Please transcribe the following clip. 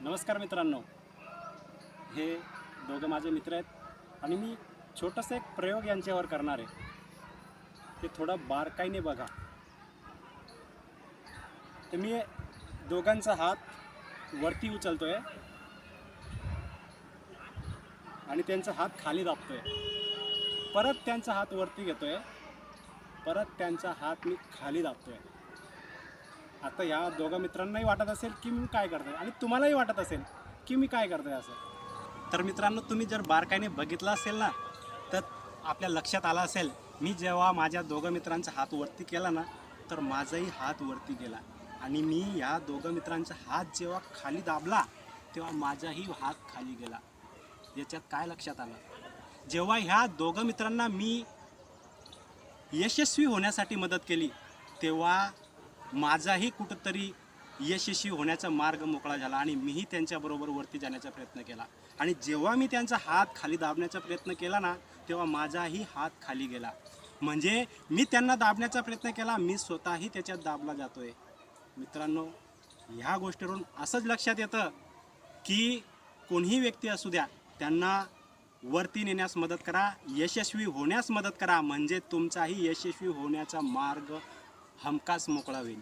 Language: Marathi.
नमस्कार मित्रांनो. हे दोघं माझे मित्र आहेत आणि मी छोटंसं एक प्रयोग यांच्यावर करणार आहे. ते थोडं बारकाईने बघा. तर मी दोघांचा हात वरती उचलतोय आणि त्यांचा हात खाली दाबतोय. परत त्यांचा हात वरती घेतोय. परत त्यांचा हात मी खाली दाबतोय. आता या दोघा मित्रांनाही वाटत असेल की मी काय करतोय आणि तुम्हालाही वाटत असेल की मी काय करतोय असं. तर मित्रांनो तुम्ही जर बारकाईने बघितलं असेल ना तर आपल्या लक्षात आलं असेल मी जेव्हा माझ्या दोघं मित्रांचा हात वरती केला ना तर माझाही हात वरती गेला. आणि मी या दोघं मित्रांचा हात जेव्हा खाली दाबला तेव्हा माझाही हात खाली गेला. याच्यात काय लक्षात आलं? जेव्हा ह्या दोघं मित्रांना मी यशस्वी होण्यासाठी मदत केली तेव्हा माझाही कुठंतरी यशस्वी होण्याचा मार्ग मोकळा झाला आणि मीही त्यांच्याबरोबर वरती जाण्याचा प्रयत्न केला. आणि जेव्हा मी त्यांचा हात खाली दाबण्याचा प्रयत्न केला ना तेव्हा माझाही हात खाली गेला. म्हणजे मी त्यांना दाबण्याचा प्रयत्न केला मी स्वतःही त्याच्यात दाबला जातोय. मित्रांनो ह्या गोष्टीवरून असंच लक्षात येतं की कोणीही व्यक्ती असू द्या त्यांना वरती नेण्यास मदत करा यशस्वी होण्यास मदत करा. म्हणजे तुमचाही यशस्वी होण्याचा मार्ग हमखास मोकळा होईल.